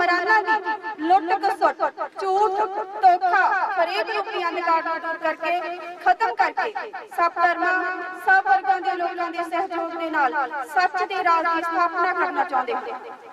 ਕਾਮਰਾਨਾਂ ਦੀ ਲੁੱਟ ਖਸੁੱਟ ਝੂਠ, ਧੋਖਾ ਫਰੇਬ ਰੁਪਈਆਂ ਦੇ ਕਾਰਡ ਨੂੰ ਦੂਰ ਕਰਕੇ ਖਤਮ ਕਰਕੇ ਸਭ ਧਰਮਾਂ, ਸਭ ਵਰਗਾਂ ਦੇ ਲੋਕਾਂ ਦੇ ਸਹਿਯੋਗ ਦੇ ਨਾਲ ਸੱਚ ਦੇ ਰਾਜ ਦੀ ਸਥਾਪਨਾ ਕਰਨਾ ਚਾਹੁੰਦੇ ਹੋ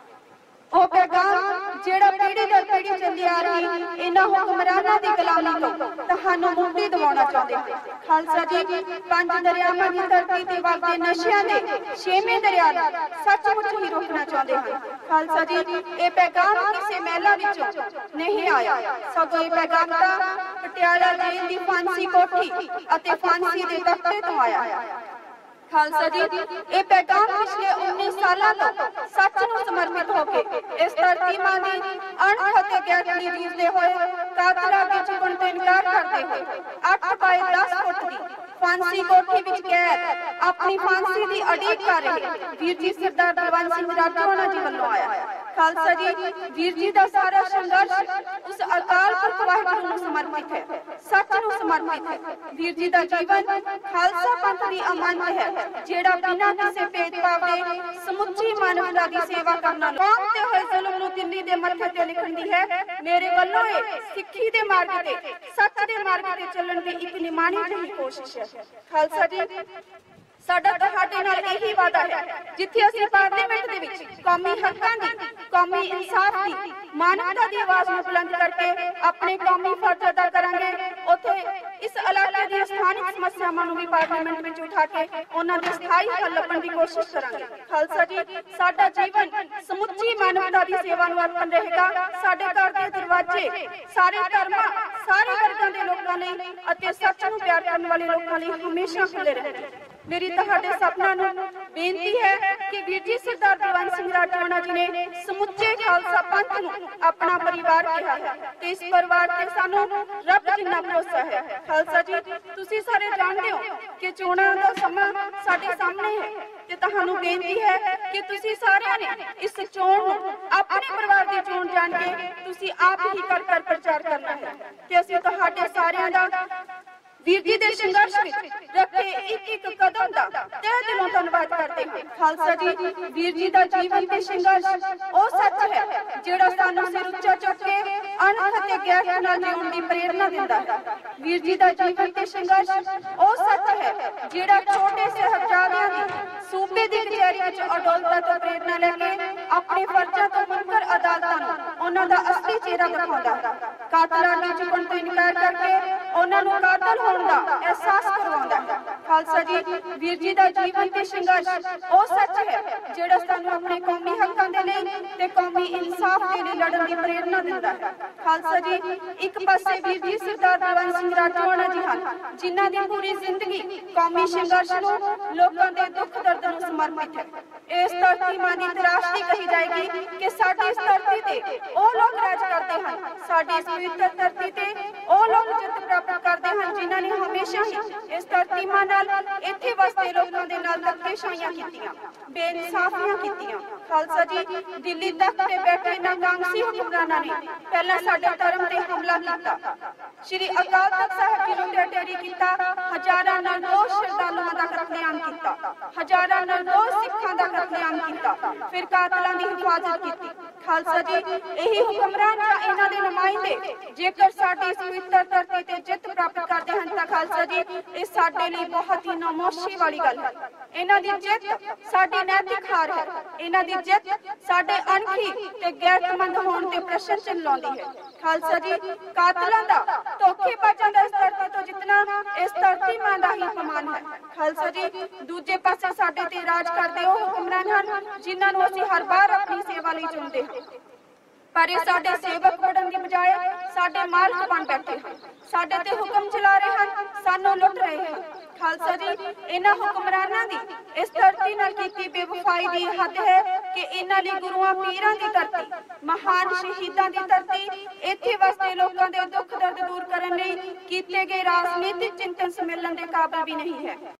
ਉਹ ਪੈਗਾਮ ਜਿਹੜਾ ਪੀੜ੍ਹੀ ਦਰ ਪੀੜ੍ਹੀ ਚੱਲੀ ਆ ਰਹੀ, ਇਹਨਾਂ ਹੁਕਮਰਾਨਾਂ ਦੀ ਗੁਲਾਮੀ ਤੋਂ ਤੁਹਾਨੂੰ ਮੁਕਤੀ ਦਿਵਾਉਣਾ ਚਾਹੁੰਦੇ ਹਾਂ। ਖਾਲਸਾ ਜੀ, ਪੰਜ ਦਰਿਆਵਾਂ ਦੀ ਧਰਤੀ ਤੇ ਵਗਦੇ ਨਸ਼ਿਆਂ ਦੇ ਛੇਵੇਂ ਦਰਿਆ ਨੂੰ ਸੱਚਮੁੱਚ ਹੀ ਰੋਕਣਾ ਚਾਹੁੰਦੇ ਹਨ ਖਾਲਸਾ ਜੀ, ਇਹ ਪੈਗਾਮ ਕਿਸੇ ਮਹਿਲਾ ਵਿੱਚੋਂ ਨਹੀਂ ਆਇਆ। ਸਗੋਂ ਇਹ ਪੈਗਾਮ ਤਾਂ ਪਟਿਆਲਾ ਜੇਲ੍ਹ ਦੀ ਫਾਂਸੀ ਕੋਠੀ ਅਤੇ ਫਾਂਸੀ ਦੇ ਤਖਤੇ ਤੋਂ ਆਇਆ। ਖਾਲਸਾ ਜੀ, ਇਹ ਪੈਗਾਮ ਪਿਛਲੇ 19 ਸਾਲਾਂ ਤੋਂ ਸੱਚ ਨੂੰ ਸਮਰਪਿਤ ਹੋ ਕੇ, ਇਸ ਧਰਤੀ ਮਾਂ ਦੀ ਅਣਖ ਗਿਆਨੀ ਰੀਝਦੇ ਹੋਏ ਕਾਤਲਾਂ ਦੇ ਝੁਕਣ ਤੋਂ ਇਨਕਾਰ ਕਰਦੇ ਹੋਏ 8 ਬਾਈ 10 ਫੁੱਟ ਦੀ ਫਾਂਸੀ ਕੋਠੀ ਵਿੱਚ ਕੈਦ, ਆਪਣੀ ਫਾਂਸੀ ਦੀ ਅਡੀਕ ਕਰ ਰਹੇ ਵੀਰ ਜੀ ਸਰਦਾਰ ਬਲਵੰਤ ਸਿੰਘ ਰਾਠੌੜਾ ਜੀ ਵੱਲੋਂ ਆਇਆ। ਖਾਲਸਾ ਜੀ, ਵੀਰ ਜੀ ਦਾ ਸਾਰਾ ਸੰਘਰਸ਼ ਉਸ ਅਕਾਲ ਪੁਰਖ ਵਾਹਿਗੁਰੂ ਨੂੰ ਸਮਰਪਿਤ ਹੈ। ਸੱਚ ਸਮਰਪਿਤ ਹੈ ਵੀਰ ਜੀ ਦਾ ਜੀਵਨ ਖਾਲਸਾ ਪੰਥ ਦੀ ਅਮਾਨਤ ਹੈ, ਜਿਹੜਾ ਬਿਨਾਂ ਕਿਸੇ ਭੇਦਭਾਵ ਦੇ ਸਮੁੱਚੀ ਮਾਨਵਤਾ ਦੀ ਸੇਵਾ ਕਰਨਾ ਕੌਮ ਤੇ ਹੋਏ ਜ਼ੁਲਮ ਨੂੰ ਦਿੱਲੀ ਦੇ ਮੱਥੇ ਤੇ ਲਿਖਣ ਦੀ ਹੈ, ਮੇਰੇ ਵੱਲੋਂ ਇਹ ਸਿੱਖੀ ਦੇ ਮਾਰਗ ਤੇ, ਸੱਚ ਦੇ ਮਾਰਗ ਤੇ ਚੱਲਣ ਦੀ ਇੱਕ ਨਿਮਾਣੀ ਜਿਹੀ ਕੋਸ਼ਿਸ਼ ਹੈ। ਖਾਲਸਾ ਜੀ, ਸਾਡਾ ਤੁਹਾਡੇ ਨਾਲ ਇਹੀ ਵਾਅਦਾ ਹੈ, ਜਿੱਥੇ ਅਸੀਂ ਪਾਰਲੀਮੈਂਟ ਦੇ ਵਿੱਚ ਕੌਮੀ ਹੱਕਾਂ ਦੀ, ਕੌਮੀ ਇਨਸਾਫ ਦੀ, ਮਾਨਵਤਾ ਦੀ ਆਵਾਜ਼ ਨੂੰ ਬੁਲੰਦ ਕਰਕੇ ਆਪਣੇ ਕੌਮੀ ਫਰਜ਼ ਅਦਾ ਕਰਾਂਗੇ ਉੱਥੇ ਇਸ ਇਲਾਕੇ ਦੀਆਂ ਸਥਾਨਕ ਸਮੱਸਿਆਵਾਂ ਨੂੰ ਵੀ ਪਾਰਲੀਮੈਂਟ ਵਿੱਚ ਉਠਾ ਕੇ ਉਹਨਾਂ ਦੇ ਸਥਾਈ ਹੱਲ ਲੱਭਣ ਦੀ ਕੋਸ਼ਿਸ਼ ਕਰਾਂਗੇ। ਖਾਲਸਾ ਜੀ, ਸਾਡਾ ਜੀਵਨ ਸਮੁੱਚੀ ਮਾਨਵਤਾ ਦੀ ਸੇਵਾ ਨੂੰ ਅਰਪਣ ਰਹੇਗਾ। ਸਾਡੇ ਘਰ ਦੇ ਦਰਵਾਜ਼ੇ, ਸਾਰੇ ਧਰਮਾਂ, ਸਾਰੇ ਵਰਗਾਂ ਦੇ ਲੋਕਾਂ ਲਈ ਅਤੇ ਸੱਚ ਨੂੰ ਪਿਆਰ ਕਰਨ ਵਾਲੇ ਲੋਕਾਂ ਲਈ ਹਮੇਸ਼ਾ ਖੁੱਲੇ ਰਹਿਣਗੇ ਮੇਰੀ ਤੁਹਾਡੇ ਸਪਨਾ ਨੂੰ ਬੇਨਤੀ ਹੈ ਕਿ ਵੀਰ ਜੀ ਸਰਦਾਰ ਬਲਵੰਤ ਸਿੰਘ ਰਾਠੌੜਾ ਜੀ ਨੇ ਸਮੁੱਚੇ ਖਾਲਸਾ ਪੰਥ ਨੂੰ ਆਪਣਾ ਪਰਿਵਾਰ ਕਿਹਾ ਹੈ ਤੇ ਇਸ ਪਰਿਵਾਰ ਤੇ ਸਾਨੂੰ ਰੱਬ ਜਿੰਨਾ ਭਰੋਸਾ ਹੈ। ਖਾਲਸਾ ਜੀ, ਤੁਸੀਂ ਸਾਰੇ ਜਾਣਦੇ ਹੋ ਕਿ ਚੋਣਾਂ ਦਾ ਸਮਾਂ ਸਾਡੇ ਸਾਹਮਣੇ ਹੈ ਤੇ ਤੁਹਾਨੂੰ ਬੇਨਤੀ ਹੈ ਕਿ ਤੁਸੀਂ ਸਾਰਿਆਂ ਨੇ ਇਸ ਚੋਣ ਨੂੰ ਆਪਣੇ ਪਰਿਵਾਰ ਦੀ ਚੋਣ ਜਾਣ ਕੇ ਤੁਸੀਂ ਆਪ ਹੀ ਕਰ ਕਰ ਪ੍ਰਚਾਰ ਕਰਨਾ ਹੈ ਤੇ ਅਸੀਂ ਤੁਹਾਡੇ ਸਾਰਿਆਂ ਦਾ ਵੀਰ ਜੀ ਦੇ ਸੰਘਰਸ਼ ਵਿੱਚ ਰੱਖੇ ਇੱਕ ਇੱਕ ਕਦਮ ਦਾ ਤਹਿ ਦਿਲੋਂ ਧੰਨਵਾਦ ਕਰਦੇ ਹਾਂ। ਖਾਲਸਾ ਜੀ, ਵੀਰ ਜੀ ਦਾ ਜੀਵਨ ਤੇ ਸੰਘਰਸ਼ ਉਹ ਸੱਚ ਹੈ ਜਿਹੜਾ ਸਾਨੂੰ ਸਿਰ ਉੱਚਾ ਚੁੱਕ ਕੇ ਅਣਖ ਅਤੇ ਗਿਆਨ ਨਾਲ ਜਿਉਣ ਦੀ ਪ੍ਰੇਰਣਾ ਦਿੰਦਾ ਹੈ। ਵੀਰ ਜੀ ਦਾ ਜੀਵਨ ਤੇ ਸੰਘਰਸ਼ ਉਹ ਸੱਚ ਹੈ ਜਿਹੜਾ ਛੋਟੇ ਸਹਿਬਜ਼ਾਦਿਆਂ ਦੀ ਸੂਬੇ ਦੀ ਕਚਹਿਰੀ ਵਿੱਚ ਅਡੋਲਤਾ ਤੋਂ ਪ੍ਰੇਰਣਾ ਲੈ ਕੇ ਆਪਣੇ ਫਰਜ਼ਾਂ ਤੋਂ ਉਹਨਾਂ ਦਾ ਅਸਲੀ ਚਿਹਰਾ ਦਿਖਾਉਂਦਾ ਹੈ ਕਾਤਲਾਂ ਤੋਂ ਇਨਕਾਰ ਕਰਕੇ ਉਹਨਾਂ ਨੂੰ ਕਾਤਲ ਹੋਣ ਦਾ ਅਹਿਸਾਸ ਕਰਵਾਉਂਦਾ। ਖਾਲਸਾ ਜੀ, ਵੀਰ ਜੀ ਦਾ ਜੀਵਨ ਤੇ ਸੰਘਰਸ਼ ਉਹ ਸੱਚ ਹੈ ਜਿਹੜਾ ਸਾਨੂੰ ਆਪਣੇ ਕੌਮੀ ਹੱਕਾਂ ਦੇ ਲਈ ਤੇ ਕੌਮੀ ਇਨਸਾਫ ਦੇ ਲਈ ਲੜਨ ਦੀ ਪ੍ਰੇਰਣਾ ਦਿੰਦਾ ਹੈ। ਖਾਲਸਾ ਜੀ, ਇੱਕ ਪਾਸੇ ਵੀਰ ਜੀ ਸਰਦਾਰ ਬਲਵੰਤ ਸਿੰਘ ਰਾਠੌੜਾ ਜੀ ਹਨ, ਜਿਨ੍ਹਾਂ ਦੀ ਪੂਰੀ ਜ਼ਿੰਦਗੀ ਕੌਮੀ ਸੰਘਰਸ਼ ਨੂੰ ਲੋਕਾਂ ਦੇ ਦੁੱਖ ਦਰਦ ਨੂੰ ਸਮਰਪਿਤ ਹੈ। ਇਸ ਧਰਤੀ ਮਾਂ ਦੀ ਤਰਾਸ਼ਦੀ ਕਹੀ ਜਾਏਗੀ ਕਿ ਸਾਡੀ ਇਸ ਧਰਤੀ ਤੇ ਕਰਦੇ ਹਨ ਸਾਡੀ ਇਸ ਪਵਿੱਤਰ ਧਰਤੀ ਤੇ ਉਹ ਲੋਕ ਜਿੱਤ ਪ੍ਰਾਪਤ ਕਰਦੇ ਹਨ ਜਿਨ੍ਹਾਂ ਨੇ ਹਮੇਸ਼ਾ ਹੀ ਇਸ ਧਰਤੀ ਮਾਂ ਨਾਲ ਇੱਥੇ ਵਸਦੇ ਲੋਕਾਂ ਦੇ ਨਾਲ ਧੱਕੇਸ਼ਾਹੀਆਂ ਕੀਤੀਆਂ, ਬੇਇਨਸਾਫੀਆਂ ਕੀਤੀਆਂ। ਖਾਲਸਾ ਜੀ, ਦਿੱਲੀ ਤੱਕ ਤੇ ਬੈਠੇ ਨਾਕਾਂਗਸੀ ਹੁਕਮਰਾਨਾਂ ਨੇ ਪਹਿਲਾਂ ਸਾਡੇ ਧਰਮ ਤੇ ਹਮਲਾ ਕੀਤਾ। ਸ਼੍ਰੀ ਅਕਾਲ ਤਖਤ ਸਾਹਿਬ ਜੀ ਨੂੰ ਟੇਰੀ ਕੀਤਾ, ਹਜ਼ਾਰਾਂ ਨਿਰਦੋਸ਼ ਸ਼ਰਧਾਲੂਆਂ ਦਾ ਕਤਲੇਆਮ ਕੀਤਾ, ਹਜ਼ਾਰਾਂ ਨਿਰਦੋਸ਼ ਸਿੱਖਾਂ ਦਾ ਕਤਲੇਆਮ ਕੀਤਾ, ਫਿਰ ਕਾਤਲਾਂ ਦੀ ਹਿਫਾਜ਼ਤ ਕੀਤੀ। ਖਾਲਸਾ ਜੀ, ਇਹੀ ਹੁਕਮਰਾਨ ਜਾਂ ਇਹਨਾਂ ਦੇ ਨੁਮਾਇੰਦੇ ਜੇਕਰ ਸਾਡੀ ਇਸ ਪਵਿੱਤਰ ਧਰਤੀ ਤੇ ਜਿੱਤ ਪ੍ਰਾਪਤ ਕਰਦੇ ਹਨ ਤਾਂ ਖਾਲਸਾ ਜੀ, ਇਹ ਸਾਡੇ ਲਈ ਬਹੁਤ ਹੀ ਨਮੋਸ਼ੀ ਵਾਲੀ ਗੱਲ ਹੈ। ਇਹਨਾਂ ਦੀ ਜਿੱਤ ਸਾਡੀ ਨੈਤਿਕ ਹਾਰ ਹੈ। ਇਹਨਾਂ ਦੀ ਜਿੱਤ ਸਾਡੇ ਅਣਖੀ ਤੇ ਗੈਰਤਮੰਦ ਹੋਣ ਤੇ ਪ੍ਰਸ਼ਨ ਚਿੰਨ੍ਹ ਲਾਉਂਦੀ ਹੈ। ਖਾਲਸਾ ਜੀ, ਕਾਤਲਾਂ ਦਾ, ਧੋਖੇਬਾਜ਼ਾਂ ਦਾ ਇਸ ਧਰਤੀ ਤੋਂ ਜਿੱਤਣਾ ਇਸ ਧਰਤੀ ਮਾਂ ਦਾ ਹੀ ਅਪਮਾਨ ਹੈ। ਖਾਲਸਾ ਜੀ, ਦੂਜੇ ਪਾਸੇ ਸਾਡੇ ਤੇ ਰਾਜ ਕਰਦੇ ਉਹ ਹੁਕਮਰਾਨ ਹਨ ਜਿਨ੍ਹਾਂ ਨੂੰ ਅਸੀਂ ਹਰ ਵਾਰ ਆਪਣੀ ਸੇਵਾ ਲਈ ਚੁਣਦੇ ਹਾਂ। ਪਰ ਇਹ ਸਾਡੇ ਸੇਵਕ ਬਣਨ ਦੀ ਬਜਾਏ ਸਾਡੇ ਮਾਲਕ ਬਣ ਬੈਠੇ ਹਨ। ਸਾਡੇ ਤੇ ਹੁਕਮ ਚਲਾ ਰਹੇ ਹਨ, ਸਾਨੂੰ ਲੁੱਟ ਰਹੇ ਹਨ। ਖਾਲਸਾ ਜੀ, ਇਹਨਾਂ ਹੁਕਮਰਾਨਾਂ ਦੀ ਇਸ ਧਰਤੀ ਨਾਲ ਕੀਤੀ ਬੇਵਫਾਈ ਦੀ ਹੱਦ ਹੈ ਕਿ ਇਹਨਾਂ ਲਈ ਗੁਰੂਆਂ ਪੀਰਾਂ ਦੀ ਧਰਤੀ, ਮਹਾਨ ਸ਼ਹੀਦਾਂ ਦੀ ਧਰਤੀ, ਇੱਥੇ ਵਸਦੇ ਲੋਕਾਂ ਦੇ ਦੁੱਖ ਦਰਦ ਦੂਰ ਕਰਨ ਲਈ ਕੀਤੇ ਗਏ ਰਾਜਨੀਤਿਕ ਚਿੰਤਨ ਸੰਮੇਲਨ ਦੇ ਕਾਬਿਲ ਵੀ ਨਹੀਂ ਹੈ।